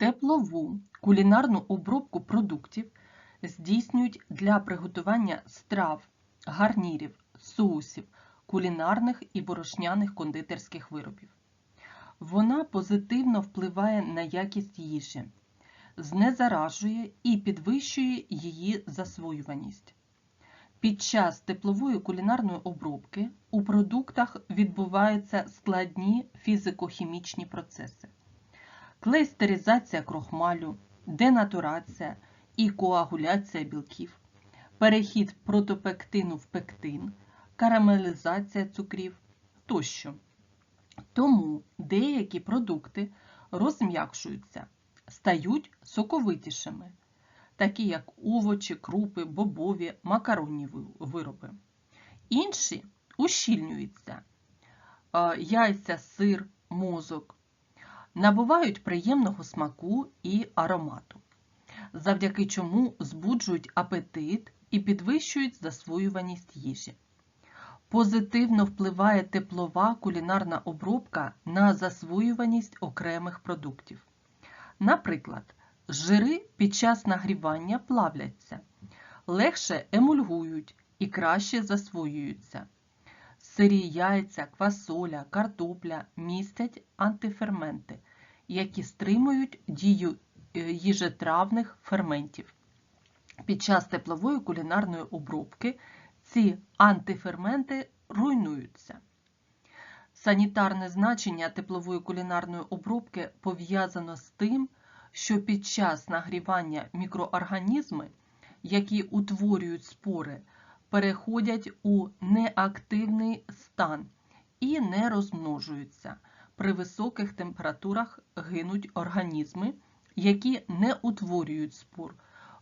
Теплову кулінарну обробку продуктів здійснюють для приготування страв, гарнірів, соусів, кулінарних і борошняних кондитерських виробів. Вона позитивно впливає на якість їжі, знезаражує і підвищує її засвоюваність. Під час теплової кулінарної обробки у продуктах відбуваються складні фізико-хімічні процеси. Клейстеризація крохмалю, денатурація і коагуляція білків, перехід протопектину в пектин, карамелізація цукрів тощо. Тому деякі продукти розм'якшуються, стають соковитішими, такі як овочі, крупи, бобові, макаронні вироби. Інші ущільнюються, яйця, сир, мозок, набувають приємного смаку і аромату, завдяки чому збуджують апетит і підвищують засвоюваність їжі. Позитивно впливає теплова кулінарна обробка на засвоюваність окремих продуктів. Наприклад, жири під час нагрівання плавляться, легше емульгують і краще засвоюються. Сирі яйця, квасоля, картопля містять антиферменти, які стримують дію е, їжетравних ферментів. Під час теплової кулінарної обробки ці антиферменти руйнуються. Санітарне значення теплової кулінарної обробки пов'язано з тим, що під час нагрівання мікроорганізми, які утворюють спори, переходять у неактивний стан і не розмножуються. При високих температурах гинуть організми, які не утворюють спор,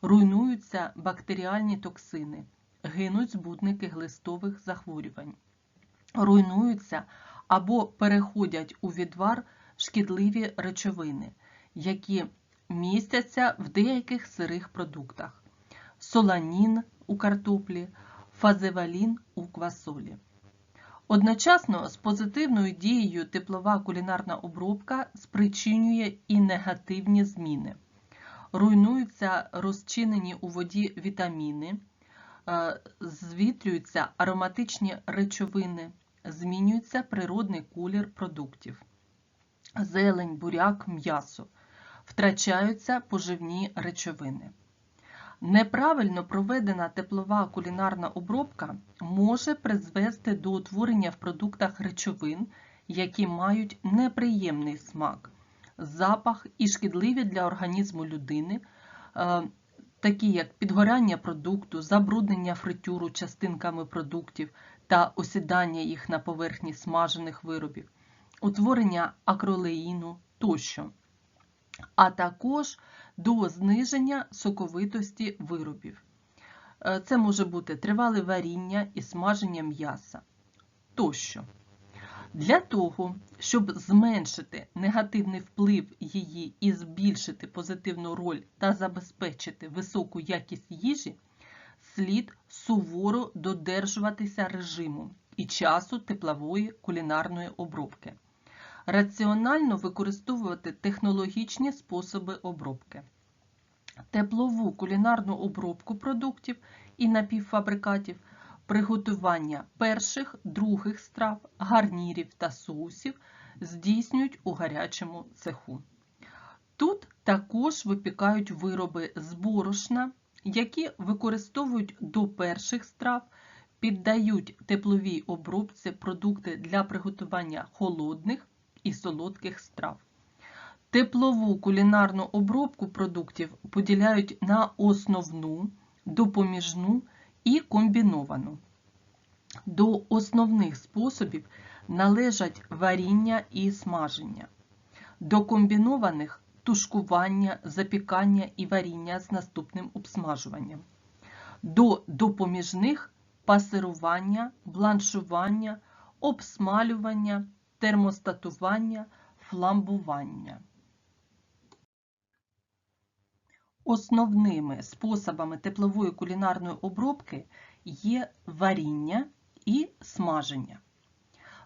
руйнуються бактеріальні токсини, гинуть збудники глистових захворювань, руйнуються або переходять у відвар шкідливі речовини, які містяться в деяких сирих продуктах соланін у картоплі, фазевалін у квасолі. Одночасно з позитивною дією теплова кулінарна обробка спричинює і негативні зміни. Руйнуються розчинені у воді вітаміни, е, звітрюються ароматичні речовини, змінюється природний колір продуктів, зелень, буряк, м'ясо, втрачаються поживні речовини. Неправильно проведена теплова кулінарна обробка може призвести до утворення в продуктах речовин, які мають неприємний смак, запах і шкідливі для організму людини, е, такі як підгоряння продукту, забруднення фритюру частинками продуктів та осідання їх на поверхні смажених виробів, утворення акролеїну тощо, а також до зниження соковитості виробів. Е, це може бути тривале варіння і смаження м'яса тощо. Для того, щоб зменшити негативний вплив її і збільшити позитивну роль та забезпечити високу якість їжі, слід суворо додержуватися режиму і часу теплової кулінарної обробки раціонально використовувати технологічні способи обробки. Теплову кулінарну обробку продуктів і напівфабрикатів, приготування перших, других страв, гарнірів та соусів здійснюють у гарячому цеху. Тут також випікають вироби з борошна, які використовують до перших страв, піддають тепловій обробці продукти для приготування холодних і солодких страв. Теплову кулінарну обробку продуктів поділяють на основну, допоміжну і комбіновану. До основних способів належать варіння і смаження, до комбінованих тушкування, запікання і варіння з наступним обсмажуванням, до допоміжних пасирування, бланшування, обсмалювання термостатування, фламбування. Основними способами теплової кулінарної обробки є варіння і смаження.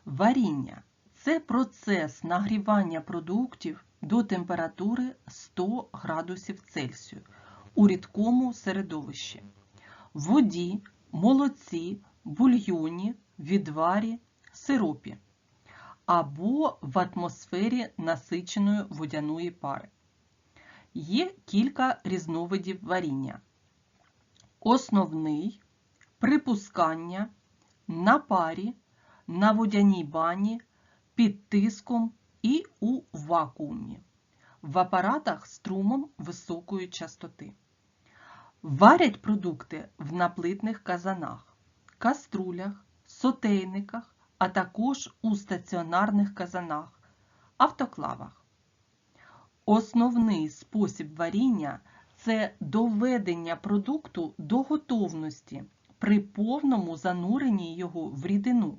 Варіння це процес нагрівання продуктів до температури 100 градусів Цельсію у рідкому середовищі, в воді, молоці, бульйоні, відварі, сиропі або в атмосфері насиченої водяної пари. Є кілька різновидів варіння. Основний припускання на парі, на водяній бані, під тиском і у вакуумі, в апаратах струмом високої частоти. Варять продукти в наплитних казанах, каструлях, сотейниках, а також у стаціонарних казанах, автоклавах. Основний спосіб варіння це доведення продукту до готовності при повному зануренні його в рідину.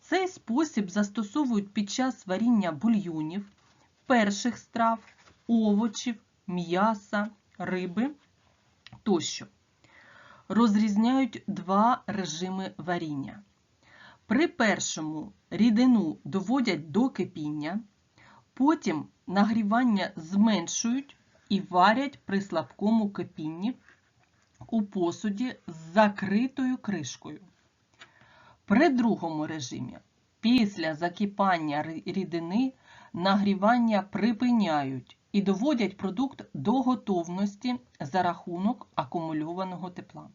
Цей спосіб застосовують під час варіння бульйонів, перших страв, овочів, м'яса, риби тощо. Розрізняють два режими варіння. При першому рідину доводять до кипіння, потім нагрівання зменшують і варять при слабкому кипінні у посуді з закритою кришкою. При другому режимі після закипання рідини нагрівання припиняють і доводять продукт до готовності за рахунок акумульованого тепла.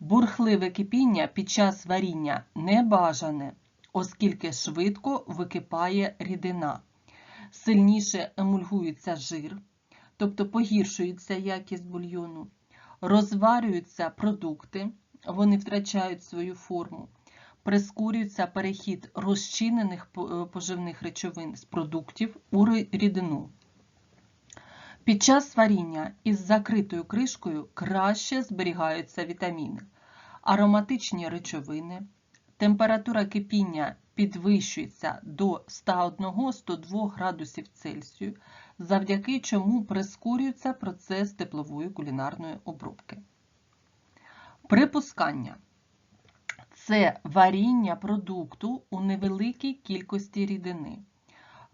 Бурхливе кипіння під час варіння не бажане, оскільки швидко википає рідина, сильніше емульгується жир, тобто погіршується якість бульйону, розварюються продукти, вони втрачають свою форму, прискорюється перехід розчинених поживних речовин з продуктів у рідину. Під час варіння із закритою кришкою краще зберігаються вітаміни, ароматичні речовини, температура кипіння підвищується до 101-102 градусів Цельсію, завдяки чому прискорюється процес теплової кулінарної обробки. Припускання це варіння продукту у невеликій кількості рідини.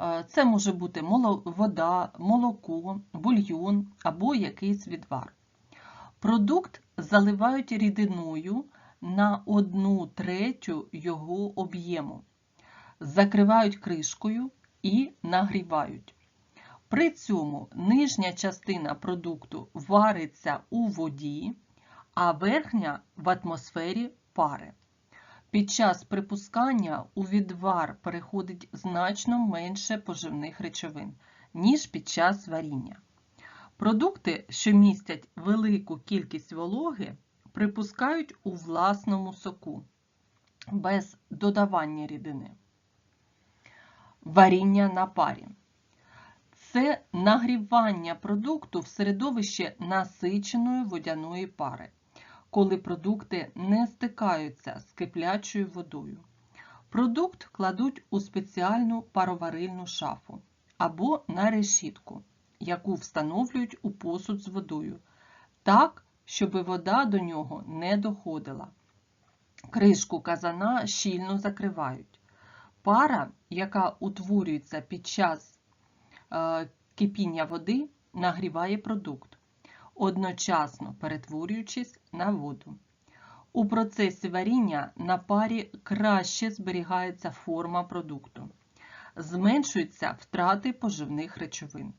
Е, це може бути вода, молоко, бульйон або якийсь відвар. Продукт заливають рідиною на 1 третю його об'єму, закривають кришкою і нагрівають. При цьому нижня частина продукту вариться у воді, а верхня в атмосфері пари. Під час припускання у відвар переходить значно менше поживних речовин, ніж під час варіння. Продукти, що містять велику кількість вологи, припускають у власному соку, без додавання рідини. Варіння на парі. Це нагрівання продукту в середовище насиченої водяної пари коли продукти не стикаються з киплячою водою. Продукт кладуть у спеціальну пароварильну шафу або на решітку, яку встановлюють у посуд з водою, так, щоб вода до нього не доходила. Кришку казана щільно закривають. Пара, яка утворюється під час е, кипіння води, нагріває продукт одночасно перетворюючись на воду. У процесі варіння на парі краще зберігається форма продукту, зменшуються втрати поживних речовин.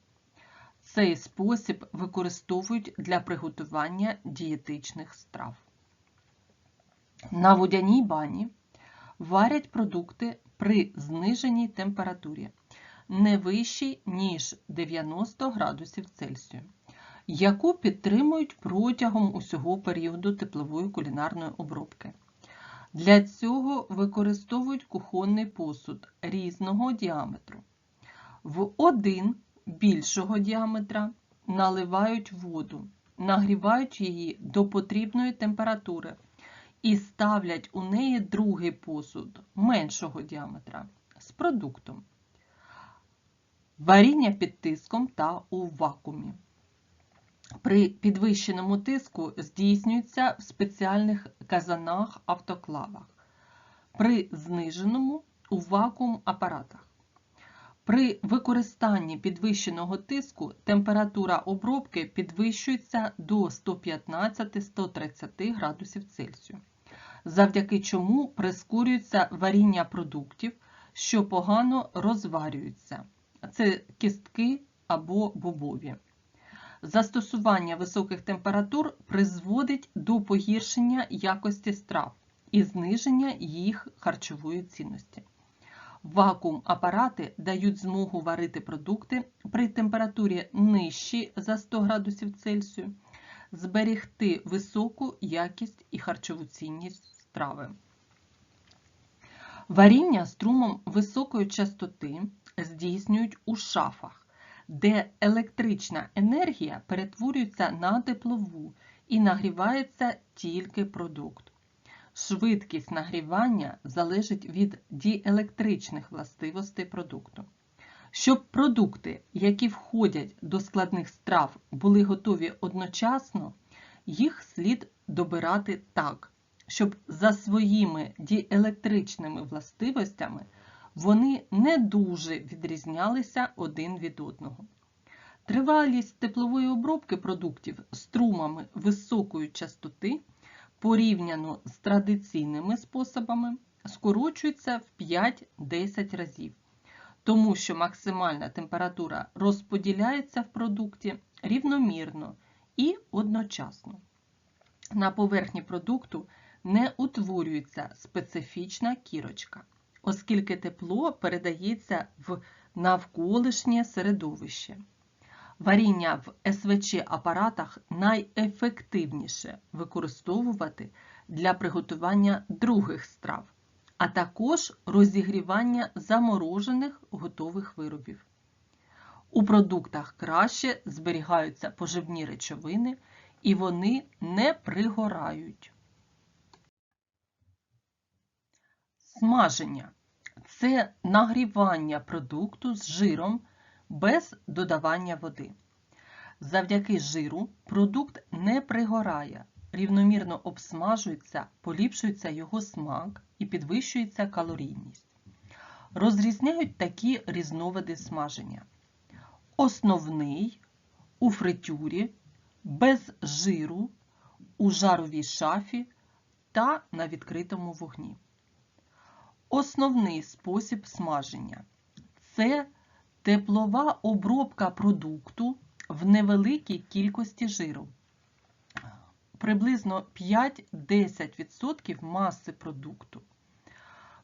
Цей спосіб використовують для приготування дієтичних страв. На водяній бані варять продукти при зниженій температурі не вищій, ніж 90 градусів Цельсію яку підтримують протягом усього періоду теплової кулінарної обробки. Для цього використовують кухонний посуд різного діаметру. В один більшого діаметра наливають воду, нагрівають її до потрібної температури і ставлять у неї другий посуд меншого діаметра з продуктом. Варіння під тиском та у вакуумі при підвищеному тиску здійснюється в спеціальних казанах-автоклавах, при зниженому у вакуум апаратах. При використанні підвищеного тиску температура обробки підвищується до 115-130 градусів Цельсію, завдяки чому прискорюється варіння продуктів, що погано розварюються. Це кістки або бобові. Застосування високих температур призводить до погіршення якості страв і зниження їх харчової цінності. Вакуум-апарати дають змогу варити продукти при температурі нижчій за 100 градусів Цельсію, зберегти високу якість і харчову цінність страви. Варіння струмом високої частоти здійснюють у шафах, де електрична енергія перетворюється на теплову і нагрівається тільки продукт. Швидкість нагрівання залежить від діелектричних властивостей продукту. Щоб продукти, які входять до складних страв, були готові одночасно, їх слід добирати так, щоб за своїми діелектричними властивостями вони не дуже відрізнялися один від одного. Тривалість теплової обробки продуктів струмами високої частоти порівняно з традиційними способами скорочується в 5-10 разів, тому що максимальна температура розподіляється в продукті рівномірно і одночасно. На поверхні продукту не утворюється специфічна кірочка, оскільки тепло передається в навколишнє середовище. Варіння в СВЧ апаратах найефективніше використовувати для приготування других страв, а також розігрівання заморожених готових виробів. У продуктах краще зберігаються поживні речовини і вони не пригорають. Смаження це нагрівання продукту з жиром без додавання води. Завдяки жиру продукт не пригорає, рівномірно обсмажується, поліпшується його смак і підвищується калорійність. Розрізняють такі різновиди смаження. Основний у фритюрі, без жиру, у жаровій шафі та на відкритому вогні. Основний спосіб смаження це теплова обробка продукту в невеликій кількості жиру. Приблизно 5-10% маси продукту.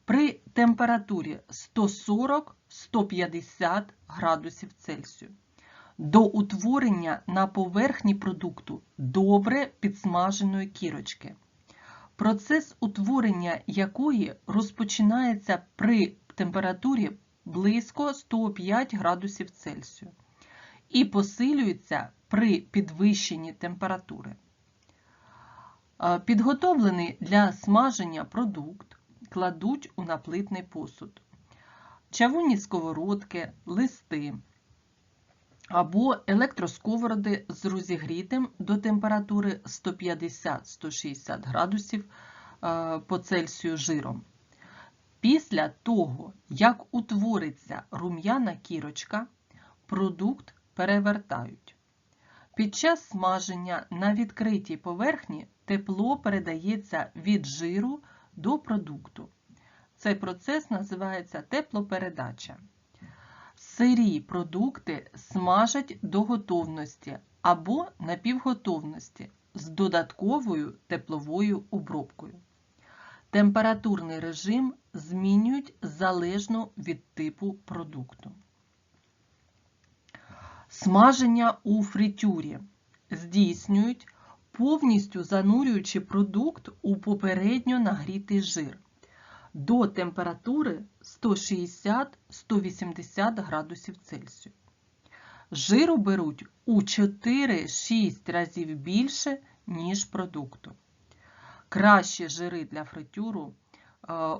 При температурі 140-150 градусів Цельсію. До утворення на поверхні продукту добре підсмаженої кірочки. Процес утворення якої розпочинається при температурі близько 105 градусів Цельсію і посилюється при підвищенні температури. Підготовлений для смаження продукт кладуть у наплитний посуд, чавунні сковородки, листи або електросковороди з розігрітим до температури 150-160 градусів по Цельсію жиром. Після того, як утвориться рум'яна кірочка, продукт перевертають. Під час смаження на відкритій поверхні тепло передається від жиру до продукту. Цей процес називається теплопередача. Сирі продукти смажать до готовності або напівготовності з додатковою тепловою обробкою. Температурний режим змінюють залежно від типу продукту. Смаження у фритюрі здійснюють повністю занурюючи продукт у попередньо нагрітий жир до температури 160-180 градусів Цельсію. Жиру беруть у 4-6 разів більше, ніж продукту. Кращі жири для фритюру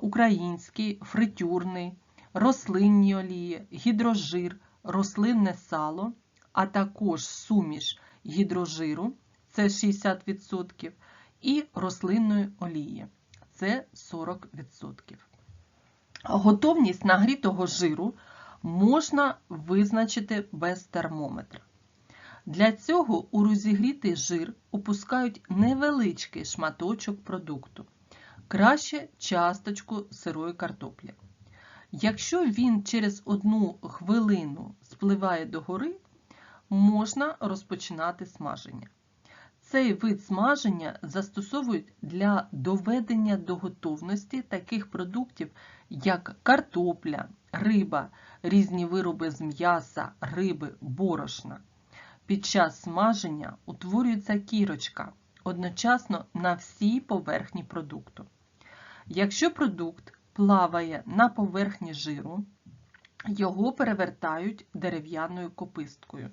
український, фритюрний, рослинні олії, гідрожир, рослинне сало, а також суміш гідрожиру це 60%, і рослинної олії це 40%. Готовність нагрітого жиру можна визначити без термометра. Для цього у розігрітий жир опускають невеличкий шматочок продукту, краще часточку сирої картоплі. Якщо він через одну хвилину спливає догори, можна розпочинати смаження. Цей вид смаження застосовують для доведення до готовності таких продуктів, як картопля, риба, різні вироби з м'яса, риби, борошна. Під час смаження утворюється кірочка одночасно на всій поверхні продукту. Якщо продукт плаває на поверхні жиру, його перевертають дерев'яною кописткою.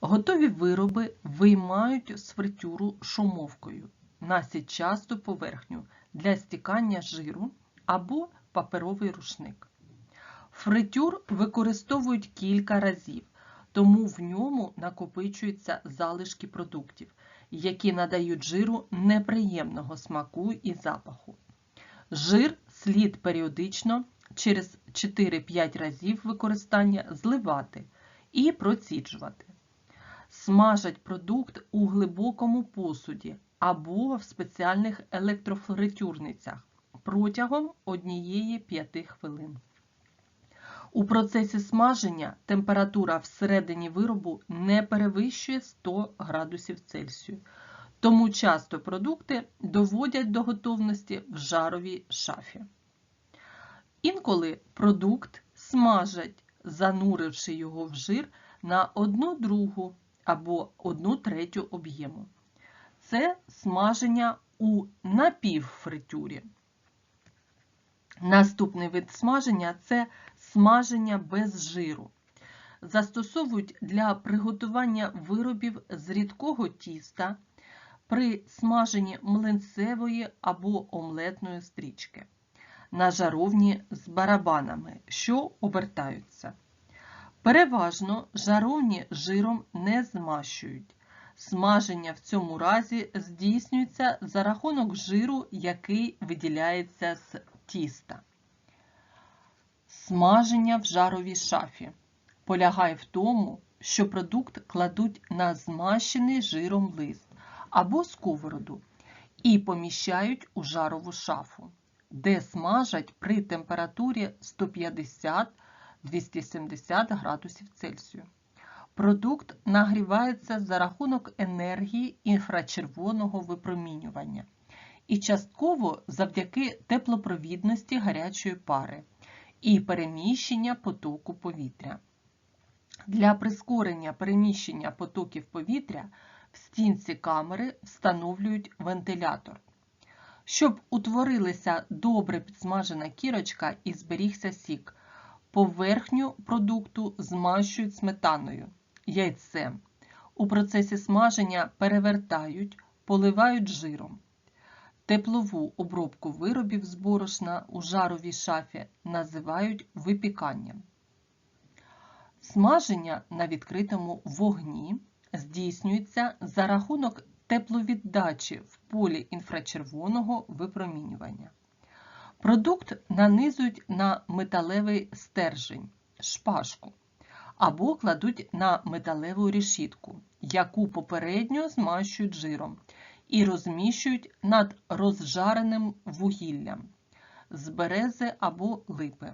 Готові вироби виймають з фритюру шумовкою на сітчасту поверхню для стікання жиру або паперовий рушник. Фритюр використовують кілька разів, тому в ньому накопичуються залишки продуктів, які надають жиру неприємного смаку і запаху. Жир слід періодично через 4-5 разів використання зливати і проціджувати. Смажать продукт у глибокому посуді або в спеціальних електрофритюрницях протягом 1-5 хвилин. У процесі смаження температура всередині виробу не перевищує 100 градусів Цельсію, тому часто продукти доводять до готовності в жаровій шафі. Інколи продукт смажать, зануривши його в жир на 1 другу або 1 третю об'єму. Це смаження у напівфритюрі. Наступний вид смаження це смаження без жиру. Застосовують для приготування виробів з рідкого тіста при смаженні млинцевої або омлетної стрічки на жаровні з барабанами, що обертаються. Переважно жаровні жиром не змащують. Смаження в цьому разі здійснюється за рахунок жиру, який виділяється з тіста. Смаження в жаровій шафі полягає в тому, що продукт кладуть на змащений жиром лист або сковороду і поміщають у жарову шафу, де смажать при температурі 150-270 градусів Цельсію. Продукт нагрівається за рахунок енергії інфрачервоного випромінювання і частково завдяки теплопровідності гарячої пари і переміщення потоку повітря. Для прискорення переміщення потоків повітря в стінці камери встановлюють вентилятор. Щоб утворилася добре підсмажена кірочка і зберігся сік, поверхню продукту змащують сметаною, яйцем. У процесі смаження перевертають, поливають жиром. Теплову обробку виробів з борошна у жаровій шафі називають випіканням. Смаження на відкритому вогні здійснюється за рахунок тепловіддачі в полі інфрачервоного випромінювання. Продукт нанизують на металевий стержень, шпажку, або кладуть на металеву решітку, яку попередньо змащують жиром і розміщують над розжареним вугіллям з берези або липи,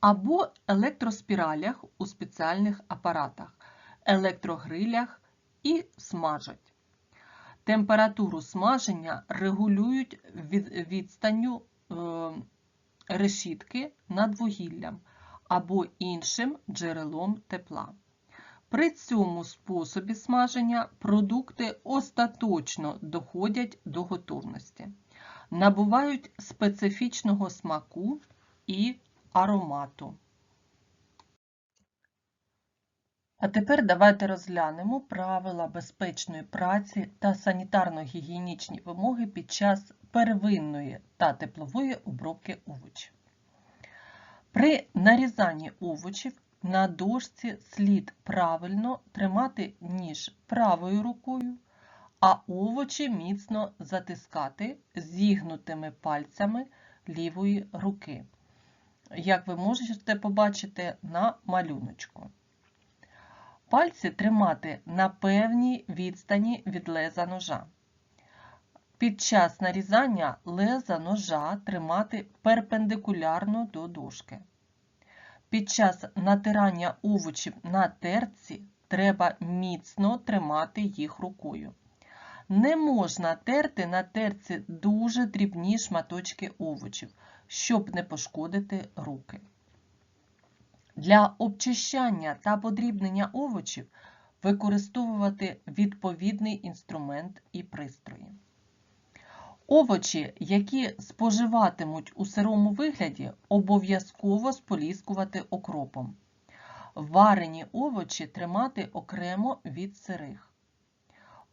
або електроспіралях у спеціальних апаратах, електрогрилях і смажать. Температуру смаження регулюють від відстанню решітки над вугіллям або іншим джерелом тепла. При цьому способі смаження продукти остаточно доходять до готовності, набувають специфічного смаку і аромату. А тепер давайте розглянемо правила безпечної праці та санітарно-гігієнічні вимоги під час первинної та теплової обробки овочів. При нарізанні овочів на дошці слід правильно тримати ніж правою рукою, а овочі міцно затискати зігнутими пальцями лівої руки. як ви можете побачити на малюночку. Пальці тримати на певній відстані від леза ножа. Під час нарізання леза ножа тримати перпендикулярно до дошки. Під час натирання овочів на терці треба міцно тримати їх рукою. Не можна терти на терці дуже дрібні шматочки овочів, щоб не пошкодити руки. Для обчищання та подрібнення овочів використовувати відповідний інструмент і пристрої. Овочі, які споживатимуть у сирому вигляді, обов'язково споліскувати окропом. Варені овочі тримати окремо від сирих.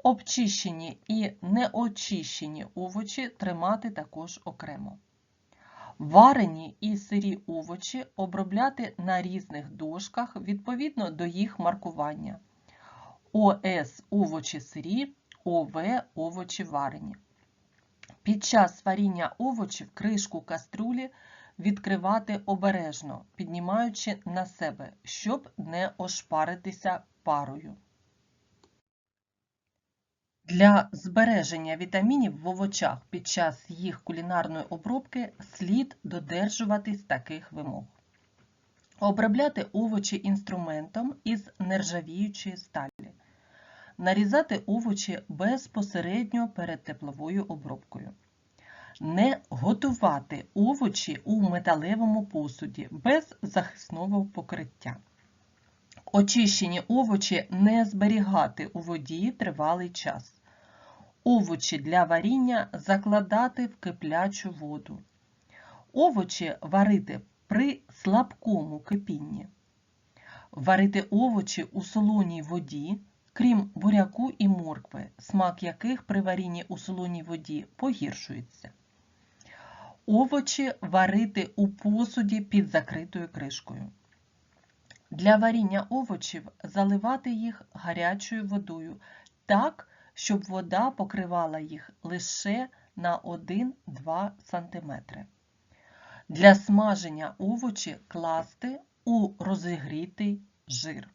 Обчищені і неочищені овочі тримати також окремо. Варені і сирі овочі обробляти на різних дошках відповідно до їх маркування. ОС овочі сирі, ОВ овочі варені. Під час варіння овочів кришку каструлі відкривати обережно, піднімаючи на себе, щоб не ошпаритися парою. Для збереження вітамінів в овочах під час їх кулінарної обробки слід додержуватись таких вимог. Обробляти овочі інструментом із нержавіючої сталі. Нарізати овочі безпосередньо перед тепловою обробкою. Не готувати овочі у металевому посуді без захисного покриття. Очищені овочі не зберігати у воді тривалий час. Овочі для варіння закладати в киплячу воду. Овочі варити при слабкому кипінні. Варити овочі у солоній воді, крім буряку і моркви, смак яких при варінні у солоній воді погіршується. Овочі варити у посуді під закритою кришкою. Для варіння овочів заливати їх гарячою водою так, щоб вода покривала їх лише на 1-2 см. Для смаження овочі класти у розігрітий жир.